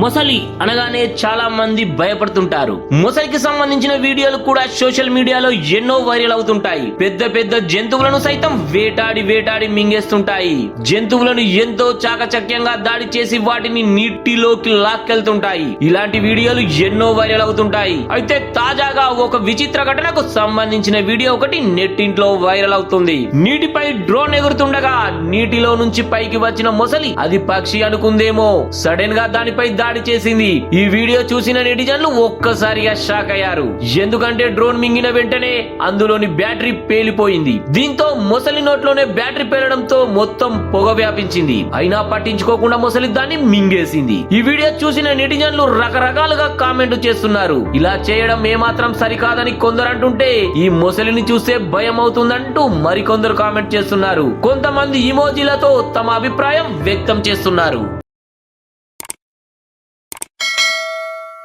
మొసలి అనగానే చాలా మంది భయపడుతుంటారు. మొసలికి సంబంధించిన వీడియోలు కూడా సోషల్ మీడియాలో ఎన్నో వైరల్ అవుతుంటాయి. పెద్ద పెద్ద జంతువులను సైతం వేటాడి వేటాడి మింగేస్తుంటాయి. జంతువులను ఎంతో చాకచక్యంగా దాడి చేసి వాటిని నీటిలోకి లాక్కెళ్తుంటాయి. ఇలాంటి వీడియోలు ఎన్నో వైరల్ అవుతుంటాయి. అయితే తాజాగా ఒక విచిత్ర ఘటనకు సంబంధించిన వీడియో ఒకటి నెట్టింట్లో వైరల్ అవుతుంది. నీటిపై డ్రోన్ ఎగురుతుండగా నీటిలో నుంచి పైకి వచ్చిన మొసలి అది పక్షి అనుకుందేమో. సడన్గా దానిపై దాడి చేసింది. ఈ వీడియో చూసిన నెటిజన్లు ఒక్కసారిగా షాక్ అయ్యారు. ఎందుకంటే డ్రోన్ మింగిన వెంటనే అందులోని బ్యాటరీ పేలిపోయింది. దీంతో మొసలి నోట్లోనే బ్యాటరీ పేలడంతో మొత్తం పొగ వ్యాపించింది. అయినా పట్టించుకోకుండా మొసలి దాన్ని మింగేసింది. ఈ వీడియో చూసిన నెటిజన్లు రకరకాలుగా కామెంట్ చేస్తున్నారు. ఇలా చేయడం ఏమాత్రం సరికాదని కొందరు అంటుంటే ఈ మొసలిని చూస్తే భయం అవుతుందంటూ మరికొందరు కామెంట్ చేస్తున్నారు. కొంతమంది ఇమోజీలతో తమ అభిప్రాయం వ్యక్తం చేస్తున్నారు.